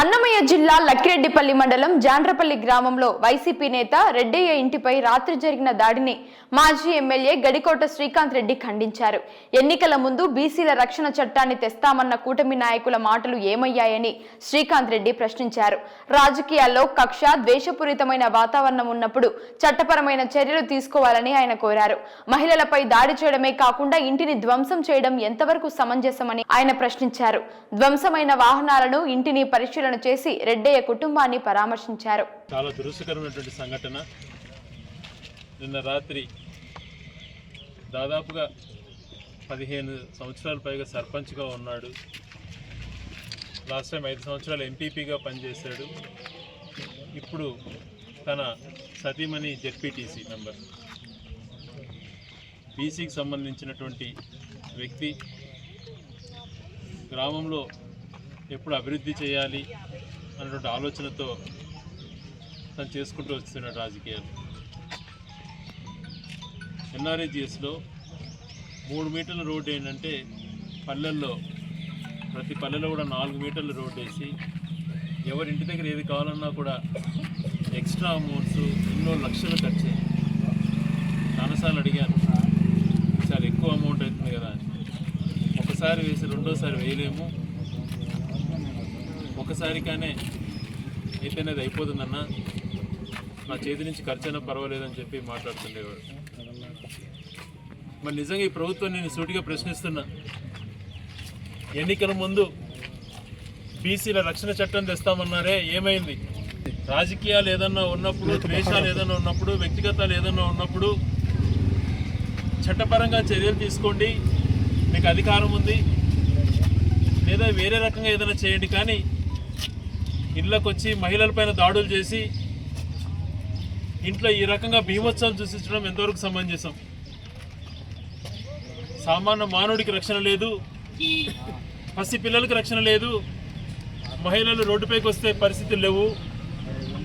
అన్నమయ్య జిల్లా లక్కిరెడ్డిపల్లి మండలం జాండ్రపల్లి గ్రామంలో వైసీపీ నేత రెడ్డయ్య ఇంటిపై రాత్రి జరిగిన దాడిని మాజీ ఎమ్మెల్యే గడికోట శ్రీకాంత్ రెడ్డి ఖండించారు. ఎన్నికల ముందు బీసీల రక్షణ చట్టాన్ని తెస్తామన్న కూటమి నాయకుల మాటలు ఏమయ్యాయని శ్రీకాంత్ రెడ్డి ప్రశ్నించారు. రాజకీయాల్లో కక్ష ద్వేషపూరితమైన వాతావరణం ఉన్నప్పుడు చట్టపరమైన చర్యలు తీసుకోవాలని ఆయన కోరారు. మహిళలపై దాడి చేయడమే కాకుండా ఇంటిని ధ్వంసం చేయడం ఎంతవరకు సమంజసమని ఆయన ప్రశ్నించారు. ధ్వంసమైన వాహనాలను ఇంటిని పరిశీలన చేసి రెడ్డయ్య కుటుంబాన్ని పరామర్శించారు. చాలా దురుసుకరమైనటువంటి సంఘటన. నిన్న రాత్రి దాదాపుగా పదిహేను సంవత్సరాల పైగా సర్పంచ్గా ఉన్నాడు. లాస్ట్ టైం ఐదు సంవత్సరాలు ఎంపీపీగా పనిచేశాడు. ఇప్పుడు తన సతీమణి జెడ్పీటీసీ మెంబర్. బీసీకి సంబంధించినటువంటి వ్యక్తి. గ్రామంలో ఎప్పుడు అభివృద్ధి చేయాలి అన్నటువంటి ఆలోచనతో తను చేసుకుంటూ వస్తున్నాడు రాజకీయాలు. ఎన్ఆర్ఏజిఎస్లో మూడు మీటర్ల రోడ్డు ఏంటంటే పల్లెల్లో ప్రతి పల్లెలో కూడా నాలుగు మీటర్ల రోడ్డు వేసి ఎవరి ఇంటి దగ్గర ఏది కావాలన్నా కూడా ఎక్స్ట్రా అమౌంట్స్ ఎన్నో లక్షలు ఖర్చు. అయ్యాయి. చాలాసార్లు అడిగాను చాలా ఎక్కువ అమౌంట్ అవుతుంది కదా ఒకసారి వేసి రెండోసారి వేయలేము. ఒక్కసారిగానే అయితేనే అది అయిపోతుందన్న. నా చేతి నుంచి ఖర్చు అయినా పర్వాలేదని చెప్పి మాట్లాడుతుండేవాడు. మరి నిజంగా ఈ ప్రభుత్వం నేను సూటిగా ప్రశ్నిస్తున్నా. ఎన్నికల ముందు బీసీల రక్షణ చట్టం తెస్తామన్నారే ఏమైంది? రాజకీయాలు ఏదన్నా ఉన్నప్పుడు ద్వేషాలు ఏదన్నా ఉన్నప్పుడు వ్యక్తిగతాలు ఏదన్నా ఉన్నప్పుడు చట్టపరంగా చర్యలు తీసుకోండి. మీకు అధికారం ఉంది. లేదా వేరే రకంగా ఏదైనా చేయండి. కానీ ఇళ్ళకి వచ్చి మహిళలపైన దాడులు చేసి ఇంట్లో ఈ రకంగా భీమోత్సవం చూసించడం ఎంతవరకు సమంజసం? సామాన్య మానవుడికి రక్షణ లేదు పసి పిల్లలకు రక్షణ లేదు మహిళలు రోడ్డుపైకి వస్తే పరిస్థితులు లేవు.